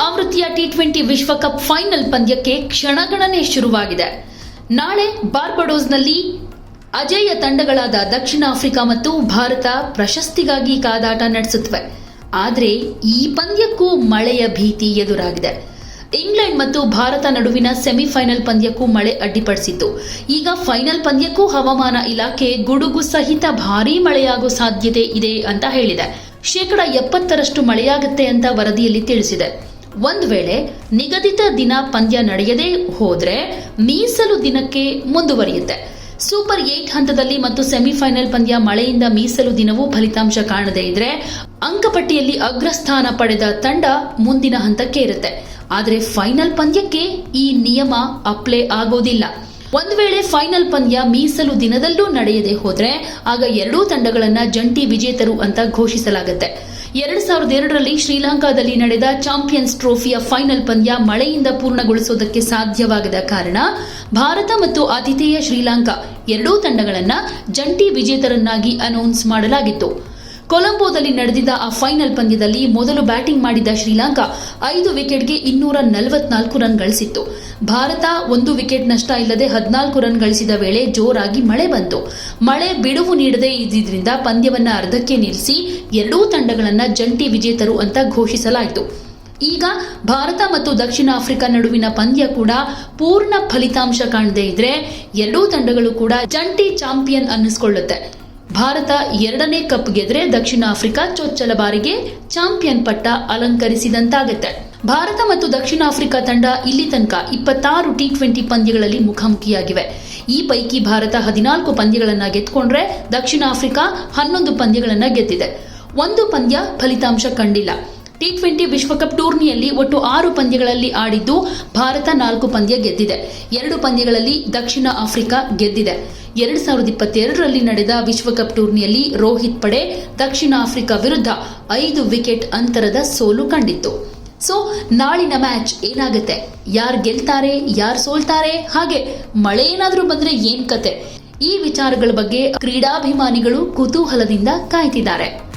ಭಾರತೀಯ T twenty ವಿಶ್ವಕಪ್ final ಪಂದ್ಯಕ್ಕೆ ಕ್ಷಣಗಣನೆ ಶುರುವಾಗಿದೆ. ನಾಳೆ ಬಾರ್ಬಡೋಸ್ನಲ್ಲಿ ಅಜೇಯ ತಂಡಗಳಾದ ದಕ್ಷಿಣ ಆಫ್ರಿಕಾ ಮತ್ತು ಭಾರತ ಪ್ರಶಸ್ತಿಗಾಗಿ ಕಾದಾಟ ನಡೆಸುತ್ತವೆ. ಆದರೆ ಈ ಪಂದ್ಯಕ್ಕೂ ಮಳೆಯ ಭೀತಿ ಎದುರಾಗಿದೆ. ಇಂಗ್ಲೆಂಡ್ ಮತ್ತು ಭಾರತ ನಡುವಿನ ಸೆಮಿಫೈನಲ್ ಪಂದ್ಯಕ್ಕೂ ಮಳೆ ಅಡ್ಡಿಪಡಿಸಿತ್ತು. ಈಗ ಫೈನಲ್ ಪಂದ್ಯಕ್ಕೂ ಹವಾಮಾನ ಇಲಾಖೆ ಗುಡುಗು ಸಹಿತ ಭಾರೀ ಮಳೆಯಾಗೋ ಸಾಧ್ಯತೆ ಇದೆ ಅಂತ ಹೇಳಿದೆ. ಶೇಕಡ ಎಪ್ಪತ್ತರಷ್ಟು ಮಳೆಯಾಗುತ್ತೆ ಅಂತ ವರದಿಯಲ್ಲಿ ತಿಳಿಸಿದೆ. ಒಂದು ವೇಳೆ ನಿಗದಿತ ದಿನ ಪಂದ್ಯ ನಡೆಯದೇ ಹೋದ್ರೆ ಮೀಸಲು ದಿನಕ್ಕೆ ಮುಂದುವರಿಯುತ್ತೆ. ಸೂಪರ್ ಏಟ್ ಹಂತದಲ್ಲಿ ಮತ್ತು ಸೆಮಿಫೈನಲ್ ಪಂದ್ಯ ಮಳೆಯಿಂದ ಮೀಸಲು ದಿನವೂ ಫಲಿತಾಂಶ ಕಾಣದೇ ಇದ್ರೆ ಅಂಕಪಟ್ಟಿಯಲ್ಲಿ ಅಗ್ರಸ್ಥಾನ ಪಡೆದ ತಂಡ ಮುಂದಿನ ಹಂತಕ್ಕೆ ಇರುತ್ತೆ. ಆದರೆ ಫೈನಲ್ ಪಂದ್ಯಕ್ಕೆ ಈ ನಿಯಮ ಅಪ್ಲೈ ಆಗೋದಿಲ್ಲ. ಒಂದು ವೇಳೆ ಫೈನಲ್ ಪಂದ್ಯ ಮೀಸಲು ದಿನದಲ್ಲೂ ನಡೆಯದೆ ಹೋದ್ರೆ ಆಗ ಎರಡೂ ತಂಡಗಳನ್ನ ಜಂಟಿ ವಿಜೇತರು ಅಂತ ಘೋಷಿಸಲಾಗುತ್ತೆ. ಎರಡ್ ಸಾವಿರದ ಎರಡರಲ್ಲಿ ಶ್ರೀಲಂಕಾದಲ್ಲಿ ನಡೆದ ಚಾಂಪಿಯನ್ಸ್ ಟ್ರೋಫಿಯ ಫೈನಲ್ ಪಂದ್ಯ ಮಳೆಯಿಂದ ಪೂರ್ಣಗೊಳಿಸೋದಕ್ಕೆ ಸಾಧ್ಯವಾಗದ ಕಾರಣ ಭಾರತ ಮತ್ತು ಆತಿಥೇಯ ಶ್ರೀಲಂಕಾ ಎರಡೂ ತಂಡಗಳನ್ನು ಜಂಟಿ ವಿಜೇತರನ್ನಾಗಿ ಅನೌನ್ಸ್ ಮಾಡಲಾಗಿತ್ತು. ಕೊಲಂಬೋದಲ್ಲಿ ನಡೆದಿದ್ದ ಆ ಫೈನಲ್ ಪಂದ್ಯದಲ್ಲಿ ಮೊದಲು ಬ್ಯಾಟಿಂಗ್ ಮಾಡಿದ ಶ್ರೀಲಂಕಾ ಐದು ವಿಕೆಟ್ಗೆ ಇನ್ನೂರ ನಲವತ್ನಾಲ್ಕು ರನ್ ಗಳಿಸಿತ್ತು. ಭಾರತ ಒಂದು ವಿಕೆಟ್ ನಷ್ಟ ಇಲ್ಲದೆ ಹದಿನಾಲ್ಕು ರನ್ ಗಳಿಸಿದ ವೇಳೆ ಜೋರಾಗಿ ಮಳೆ ಬಂತು. ಮಳೆ ಬಿಡುವು ನೀಡದೇ ಇದ್ದಿದ್ದರಿಂದ ಪಂದ್ಯವನ್ನು ಅರ್ಧಕ್ಕೆ ನಿಲ್ಲಿಸಿ ಎರಡೂ ತಂಡಗಳನ್ನು ಜಂಟಿ ವಿಜೇತರು ಅಂತ ಘೋಷಿಸಲಾಯಿತು. ಈಗ ಭಾರತ ಮತ್ತು ದಕ್ಷಿಣ ಆಫ್ರಿಕಾ ನಡುವಿನ ಪಂದ್ಯ ಕೂಡ ಪೂರ್ಣ ಫಲಿತಾಂಶ ಕಾಣದೇ ಇದ್ರೆ ಎರಡೂ ತಂಡಗಳು ಕೂಡ ಜಂಟಿ ಚಾಂಪಿಯನ್ ಅನ್ನಿಸ್ಕೊಳ್ಳುತ್ತೆ. ಭಾರತ ಎರಡನೇ ಕಪ್ ಗೆದ್ರೆ ದಕ್ಷಿಣ ಆಫ್ರಿಕಾ ಚೊಚ್ಚಲ ಬಾರಿಗೆ ಚಾಂಪಿಯನ್ ಪಟ್ಟ ಅಲಂಕರಿಸಿದಂತಾಗುತ್ತೆ. ಭಾರತ ಮತ್ತು ದಕ್ಷಿಣ ಆಫ್ರಿಕಾ ತಂಡ ಇಲ್ಲಿ ತನಕ ಇಪ್ಪತ್ತಾರು ಟಿ ಟ್ವೆಂಟಿ ಪಂದ್ಯಗಳಲ್ಲಿ ಮುಖಾಮುಖಿಯಾಗಿವೆ. ಈ ಪೈಕಿ ಭಾರತ ಹದಿನಾಲ್ಕು ಪಂದ್ಯಗಳನ್ನು ಗೆದ್ಕೊಂಡ್ರೆ ದಕ್ಷಿಣ ಆಫ್ರಿಕಾ ಹನ್ನೊಂದು ಪಂದ್ಯಗಳನ್ನು ಗೆದ್ದಿದೆ. ಒಂದು ಪಂದ್ಯ ಫಲಿತಾಂಶ ಕಂಡಿಲ್ಲ. ಟಿ ಟ್ವೆಂಟಿ ವಿಶ್ವಕಪ್ ಟೂರ್ನಿಯಲ್ಲಿ ಒಟ್ಟು ಆರು ಪಂದ್ಯಗಳಲ್ಲಿ ಆಡಿದ್ದು ಭಾರತ ನಾಲ್ಕು ಪಂದ್ಯ ಗೆದ್ದಿದೆ. ಎರಡು ಪಂದ್ಯಗಳಲ್ಲಿ ದಕ್ಷಿಣ ಆಫ್ರಿಕಾ ಗೆದ್ದಿದೆ. ಎರಡು ಸಾವಿರದ ಇಪ್ಪತ್ತೆರಡರಲ್ಲಿ ನಡೆದ ವಿಶ್ವಕಪ್ ಟೂರ್ನಿಯಲ್ಲಿ ರೋಹಿತ್ ಪಡೆ ದಕ್ಷಿಣ ಆಫ್ರಿಕಾ ವಿರುದ್ಧ ಐದು ವಿಕೆಟ್ ಅಂತರದ ಸೋಲು ಕಂಡಿತ್ತು. ಸೊ ನಾಳಿನ ಮ್ಯಾಚ್ ಏನಾಗುತ್ತೆ? ಯಾರು ಗೆಲ್ತಾರೆ, ಯಾರು ಸೋಲ್ತಾರೆ, ಹಾಗೆ ಮಳೆ ಏನಾದರೂ ಬಂದರೆ ಏನ್ ಕತೆ? ಈ ವಿಚಾರಗಳ ಬಗ್ಗೆ ಕ್ರೀಡಾಭಿಮಾನಿಗಳು ಕುತೂಹಲದಿಂದ ಕಾಯ್ತಿದ್ದಾರೆ.